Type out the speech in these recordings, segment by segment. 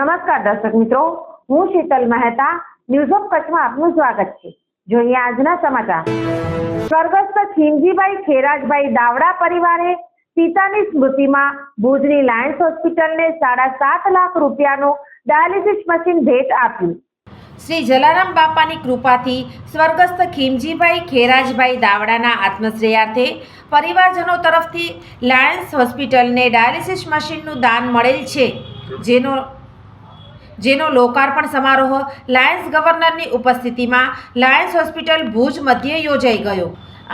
નમસ્કાર દર્શક મિત્રો, હું શીતલ મહેતા ન્યૂઝ ઓફ કચ્છમાં આપનું સ્વાગત છે. જોઈએ આજના સમાચાર. સ્વર્ગસ્થ ખીમજીભાઈ ખેરાજભાઈ દાવડા પરિવારે પિતાની સ્મૃતિમાં ભુજની લાયન્સ હોસ્પિટલને સાડા સાત લાખ રૂપિયાનું ડાયાલિસિસ મશીન ભેટ આપ્યું. શ્રી જલારામ બાપાની કૃપાથી સ્વર્ગસ્થ ખીમજીભાઈ ખેરાજભાઈ દાવડાના આત્મશ્રેયાર્થે પરિવારજનો તરફથી લાયન્સ હોસ્પિટલને ડાયાલિસિસ મશીનનું દાન મળેલ છે, જેનો જેનો લોકાર્પણ સમારોહ લાયન્સ ગવર્નરની ઉપસ્થિતિમાં લાયન્સ હોસ્પિટલ ભુજ મધ્યે યોજાઈ ગયો.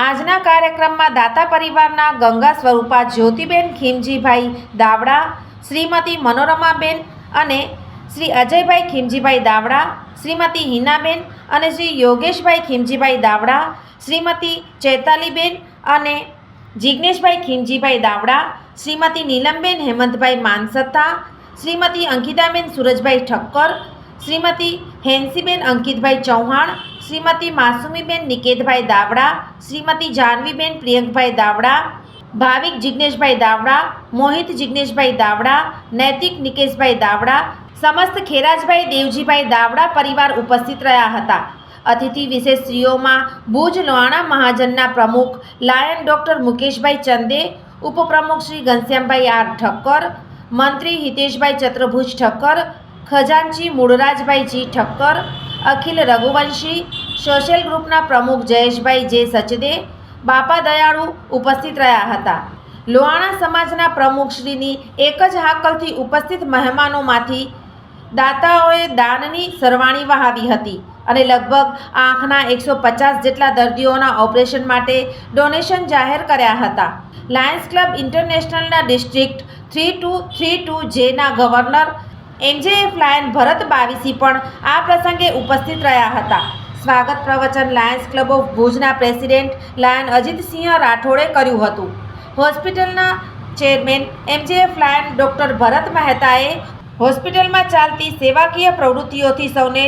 આજના કાર્યક્રમમાં દાતા પરિવારના ગંગા સ્વરૂપા, જ્યોતિબેન ખીમજીભાઈ દાવડા, શ્રીમતી મનોરમાબેન અને શ્રી અજયભાઈ ખીમજીભાઈ દાવડા, શ્રીમતી હિનાબેન અને શ્રી યોગેશભાઈ ખીમજીભાઈ દાવડા, શ્રીમતી ચૈતાલીબેન અને જિજ્ઞેશભાઈ ખીમજીભાઈ દાવડા, શ્રીમતી નીલમબેન હેમંતભાઈ માનસત્તા શ્રીમતી અંકિતાબેન સુરજભાઈ ઠક્કર, શ્રીમતી હેન્સીબેન અંકિતભાઈ ચૌહાણ, શ્રીમતી માસુમીબેન નિકેતભાઈ દાવડા, શ્રીમતી જાનવીબેન પ્રિયંકભાઈ દાવડા, ભાવિક જિજ્ઞેશભાઈ દાવડા, મોહિત જિજ્ઞેશભાઈ દાવડા, નૈતિક નિકેશભાઈ દાવડા, સમસ્ત ખેરાજભાઈ દેવજીભાઈ દાવડા પરિવાર ઉપસ્થિત રહ્યા હતા. અતિથિ વિશેષ સ્ત્રીઓમાં ભુજ લોહાણા મહાજનના પ્રમુખ લાયન ડૉક્ટર મુકેશભાઈ ચંદે, ઉપપ્રમુખ શ્રી ઘનશ્યામભાઈ આર ઠક્કર મંત્રી હિતેશભાઈ ચત્રભુજ ઠક્કર, ખજાનચી મૂળરાજભાઈ જી ઠક્કર, અખિલ રઘુવંશી, સોશિયલ ગ્રુપના પ્રમુખ જયેશભાઈ જે સચદે, બાપા દયાળુ ઉપસ્થિત રહ્યા હતા. લોહાણા સમાજના પ્રમુખશ્રીની એક જ હાકલથી ઉપસ્થિત મહેમાનોમાંથી દાતાઓએ દાનની સરવાણી વહાવી હતી અને લગભગ આંખના એકસો પચાસ જેટલા દર્દીઓના ઓપરેશન માટે ડોનેશન જાહેર કર્યા હતા. Lions club ઇન્ટરનેશનલના district three two three two જેના governor MJF lion Bharat Bavisi પણ આ પ્રસંગે ઉપસ્થિત રહ્યા હતા. સ્વાગત પ્રવચન લાયન્સ ક્લબ ઓફ ભુજના પ્રેસિડેન્ટ લાયન અજીતસિંહ રાઠોડે કર્યું હતું. હોસ્પિટલના chairman MJF lion doctor Bharat મહેતાએ હોસ્પિટલમાં ચાલતી સેવાકીય પ્રવૃત્તિઓથી સૌને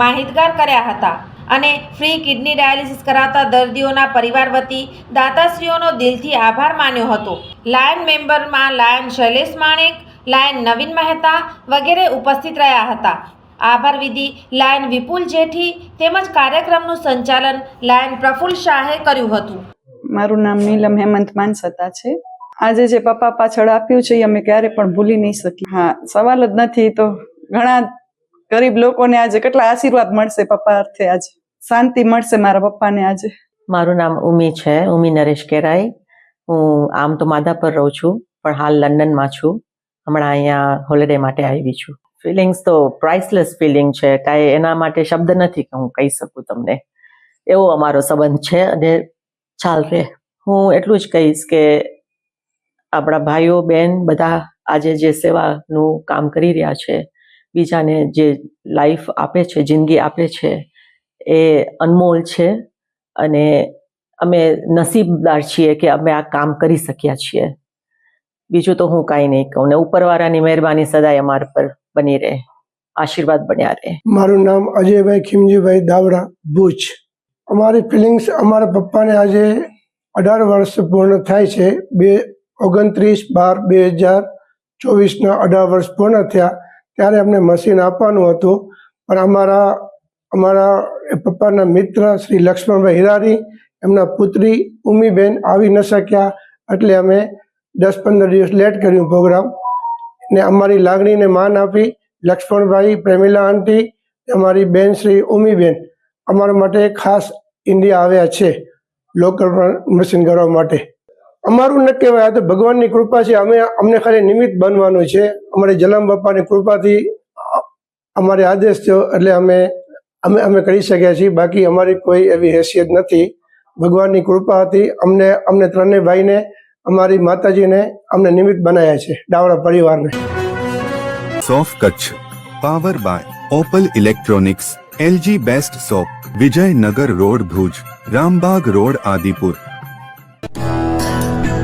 માહિતગાર કર્યા હતા અને ફ્રી કિડની ડાયાલિસિસ કરાવતા દર્દીઓના પરિવાર વતી દાતાશ્રીઓનો દિલથી આભાર માન્યો હતો. લાયન મેમ્બરમાં લાયન શૈલેષ માણેક, લાયન નવીન મહેતા વગેરે ઉપસ્થિત રહ્યા હતા. આભાર વિધિ લાયન વિપુલ જેઠી તેમજ કાર્યક્રમનું સંચાલન લાયન પ્રફુલ્લ શાહે કર્યું હતું. મારું નામ નીલમ હેમંત માનસતા છે. આજે જે પપ્પા પાછળ આપ્યું છે, એ અમે ક્યારે પણ ભૂલી નહીં શકીએ. હા, સવાલ જ નથી, તો ઘણા ગરીબ લોકોને આજે કેટલા આશીર્વાદ મળશે પપ્પા અર્થે આજે? શાંતિ મળશે મારા પપ્પાને આજે? મારું નામ ઉમી છે, ઉમી નરેશ કેરાઈ. હું આમ તો માધાપર રહું છું, પણ હાલ લંડનમાં છું. હમણાં અહીંયા હોલિડે માટે આવી છું. ફિલિંગ્સ તો પ્રાઇસલેસ ફિલિંગ છે, કાંઈ એના માટે શબ્દ નથી કે હું કહી શકું તમને. એવો અમારો સંબંધ છે, અને ચાલ રે. હું એટલું જ કહીશ કે આપણા ભાઈઓ બહેન બધા આજે જે સેવાનું કામ કરી રહ્યા છે, બીજાને જે લાઈફ આપે છે, જિંદગી આપે છે, એ અનમોલ છે અને અમે નસીબદાર છીએ કે અમે આ કામ કરી શક્યા છીએ. બીજું તો હું કાંઈ નહીં કહું ને, ઉપરવાળાની મહેરબાની સદાય અમારા પર બની રહે, આશીર્વાદ બન્યા રહે. મારું નામ અજયભાઈ ખીમજીભાઈ દાવડા, ભુજ. અમારી ફિલિંગ્સ અમારા પપ્પાને આજે અઢાર વર્ષ પૂર્ણ થાય છે, બે ઓગણત્રીસ બાર બે હજાર ચોવીસના અઢાર વર્ષ પૂર્ણ થયા ત્યારે અમને મશીન આપવાનું હતું. પણ અમારા અમારા પપ્પાના મિત્ર શ્રી લક્ષ્મણભાઈ હિરારી, એમના પુત્રી ઉમીબેન આવી ન શક્યા એટલે અમે દસ પંદર દિવસ લેટ કર્યું પ્રોગ્રામ. ને અમારી લાગણીને માન આપી લક્ષ્મણભાઈ, પ્રેમિલા આંટી, અમારી બેન શ્રી ઉમીબેન અમારા માટે ખાસ ઇન્ડિયા આવ્યા છે. લોકલ મશીન કરવા માટે. અમારું ન કહેવાય, આ તો ભગવાનની કૃપા છે. અમે, અમને ખાલી નિમિત્ત બનવાનું છે. અમારે જલામ બાપાની કૃપાથી અમારે આદેશ થયો એટલે અમે અમે અમે કરી શક્યા છીએ. બાકી અમારી કોઈ એવી હેસિયત નથી. ભગવાનની કૃપા હતી. અમને અમને ત્રણેય ભાઈને, અમારી માતાજીને અમને નિમિત્ત બનાવ્યા છે, ડાવડા પરિવારને. સોફ Kutch. Power by Opal electronics, LG best shop Vijaynagar road Bhuj, Rambag road Adipur.